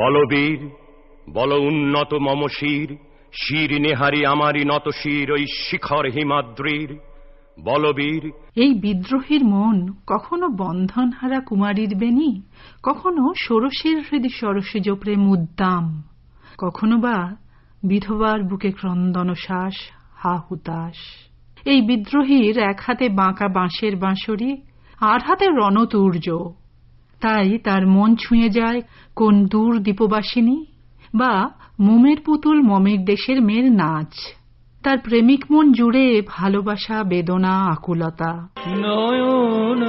বলবীর, বল উন্নত মম শির নেহারি আমারি নত শির, ওই শিখর হিমাদ্রির। বলবীর, এই বিদ্রোহীর মন কখনো বন্ধনহারা কুমারীর বেনি কখনো ষোড়শীর হৃদি সরসিজ প্রেম উদ্দাম কখনো বা বিধবার বুকে ক্রন্দন শ্বাস, হা হুতাশ? এই বিদ্রোহীর এক হাতে বাঁকা বাঁশের বাঁশরি আর হাতে রণতুর্য তাই তার মন ছুঁয়ে যায় কোন দূর দ্বীপবাসিনী বা মোমের পুতুল মমের দেশের মেয়ের নাচ। তার প্রেমিক মন জুড়ে ভালোবাসা, বেদনা, আকুলতা। নয়ন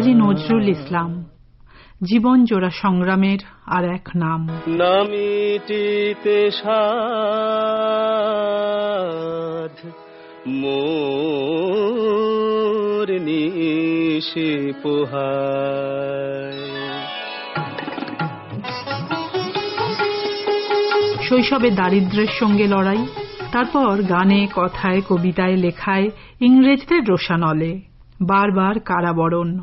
কাজী নজরুল ইসলাম জীবন জোড়া সংগ্রামের আর এক নাম। নামিটিতে সাধ মোর নিশি পোহায়। শৈশবে দারিদ্র্যের সঙ্গে লড়াই তারপর গানে কথায় কবিতায় লেখায় ইংরেজদের রোষানলে বারবার কারাবরণ।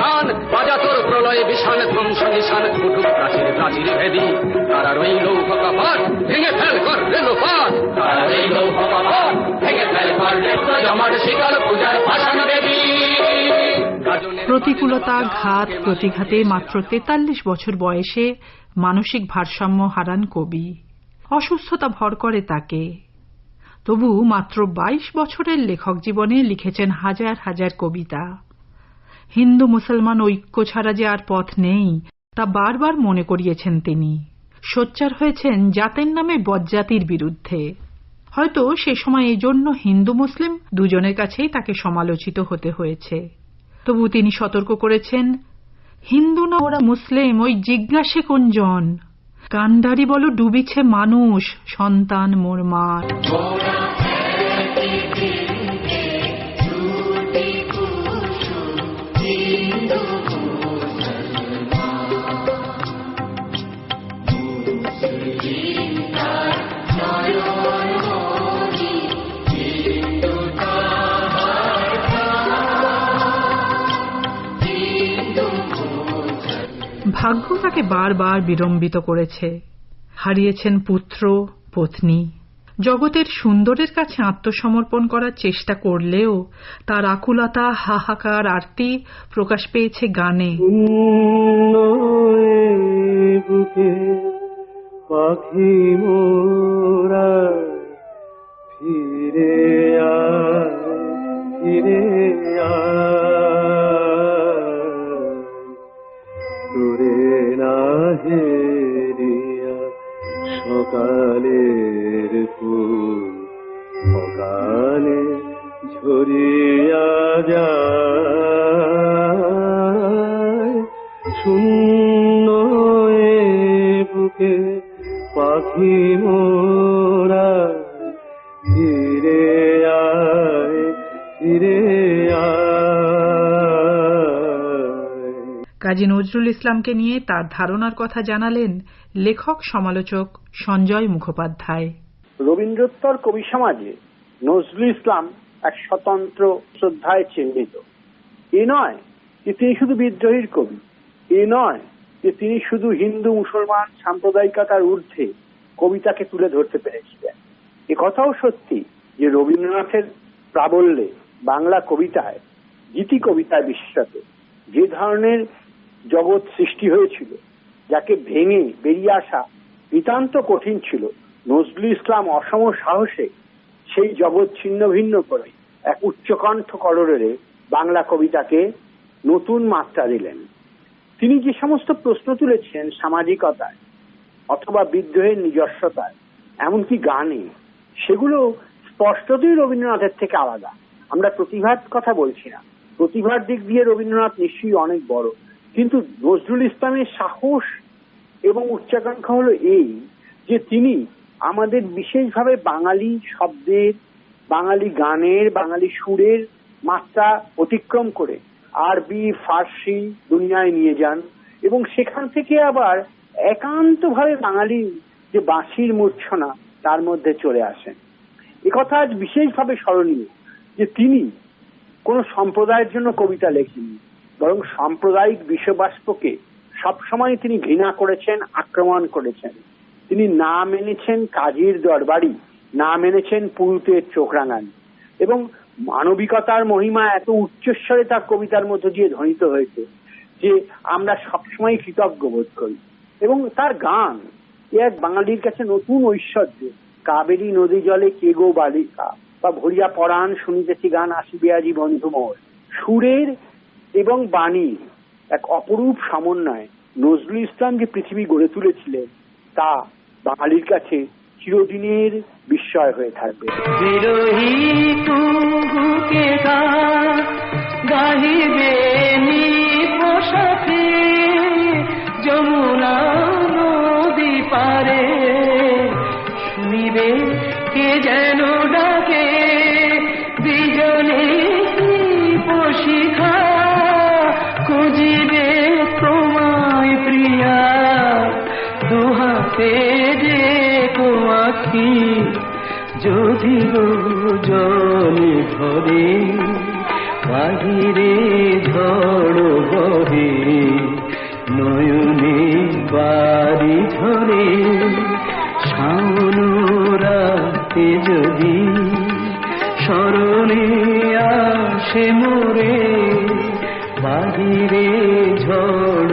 নিশান বাজা তোর প্রলয় বিষান ধ্বংস নিশান কুটুক প্রাচীর প্রাচীর ভেদি। তারা রইল কপাট ভেঙে ফেল কর রেলো পাট তারা রইল কপাট ভেঙে ফেল কর রেলো জমাট শিকার পূজার ভাষণ দেবী। প্রতিকূলতা ঘাত প্রতিঘাতে মাত্র তেতাল্লিশ বছর বয়সে মানসিক ভারসাম্য হারান কবি। অসুস্থতা ভর করে তাকে। তবু মাত্র ২২ বছরের লেখক জীবনে লিখেছেন হাজার হাজার কবিতা। হিন্দু মুসলমান ঐক্য ছাড়া যে আর পথ নেই, তা বারবার মনে করিয়েছেন তিনি। সোচ্চার হয়েছেন জাতের নামে বজ্জাতির বিরুদ্ধে। হয়তো সে সময় এই জন্য হিন্দু মুসলিম দুজনের কাছেই তাকে সমালোচিত হতে হয়েছে। তবু তিনি সতর্ক করেছেন, হিন্দু না, ওরা মুসলিম, ওই জিজ্ঞাসে কোনজন কান্ডারি বলো, ডুবিছে মানুষ, সন্তান মোর মার। ভাগ্য তাকে বারবার বিড়ম্বিত করেছে। হারিয়েছেন পুত্র, পত্নী। জগতের সুন্দরের কাছে আত্মসমর্পণ করার চেষ্টা করলেও তার আকুলতা, হাহাকার, আরতি প্রকাশ পেয়েছে গানে। পাখি মোরা ফিরে আয়। সকালের ফুল সকালে ঝরিয়া যায়। শূন্য বুকে পাখি মোরা কাজী নজরুল ইসলামকে নিয়ে তার ধারণার কথা জানালেন লেখক সমালোচক সঞ্জয় মুখোপাধ্যায়। রবীন্দ্রোত্তর কবি সমাজে নজরুল ইসলাম এক স্বতন্ত্র শ্রদ্ধায় চিহ্নিত। এ নয় যে তিনি শুধু বিদ্রোহীর কবি, এ নয় যে তিনি শুধু হিন্দু, মুসলমান, সাম্প্রদায়িকতার ঊর্ধ্বে কবিতাকে তুলে ধরতে পেরেছিলেন। এ কথাও সত্যি যে রবীন্দ্রনাথের প্রাবল্যে বাংলা কবিতায় গীতি কবিতায় বিশেষত যে ধরনের জগৎ সৃষ্টি হয়েছিল, যাকে ভেঙে বেরিয়ে আসা নিতান্ত কঠিন ছিল। নজরুল ইসলাম অসম সাহসে সেই জগৎ ছিন্ন ভিন্ন করে এক উচ্চকণ্ঠ কররে বাংলা কবিতাকে নতুন মাত্রা দিলেন। তিনি যে সমস্ত প্রশ্ন তুলেছেন সামাজিকতায় অথবা বিদ্রোহের নিজস্বতায়, এমনকি গানে, সেগুলো স্পষ্টতই রবীন্দ্রনাথের থেকে আলাদা। আমরা প্রতিভার কথা বলছি না। প্রতিভার দিক দিয়ে রবীন্দ্রনাথ নিশ্চয়ই অনেক বড়। কিন্তু নজরুল ইসলামের সাহস এবং উচ্চাকাঙ্ক্ষা হলো এই যে তিনি আমাদের বিশেষভাবে বাঙালি শব্দের, বাঙালি গানের, বাঙালি সুরের মাত্রা অতিক্রম করে আরবি, ফার্সি দুনিয়ায় নিয়ে যান এবং সেখান থেকে আবার একান্তভাবে বাঙালি যে বাঁশির মূর্ছনা তার মধ্যে চলে আসেন। একথা আজ বিশেষভাবে স্মরণীয় যে তিনি কোন সম্প্রদায়ের জন্য কবিতা লেখেননি। বরং সাম্প্রদায়িক বিশ্ববাষ্পকে সবসময় তিনি ঘৃণা করেছেন, আক্রমণ করেছেন। তিনি না মেনেছেন কাজীর দরবারি না মেনেছেন পুরুতের চোখ রাঙানি। এবং মানবিকতার মহিমা এত উচ্চস্বরে তার কবিতার মধ্য দিয়ে ধ্বনিত হয়েছে যে আমরা সবসময় কৃতজ্ঞ বোধ করি। এবং তার গান, এ এক বাঙালির কাছে নতুন ঐশ্বর্য। কাবেরী নদী জলে কে গো বালিকা, বা ভরিয়া পরাণ শুনিতেছি গান আসিবে আজি বন্ধু মোর। সুরের এবং বাণীর এক অপরূপ সমন্বয়। নজরুল ইসলাম যে পৃথিবী গড়ে তুলেছিলেন, তা বাঙালির কাছে চিরদিনের বিস্ময় হয়ে থাকবে। বিরোহী গাহিবে বাহিরে ঝড় বহে নয়নে বাড়ি ধরে শাওন রাতে যদি স্মরণে আসে মোরে বাহিরে ঝড়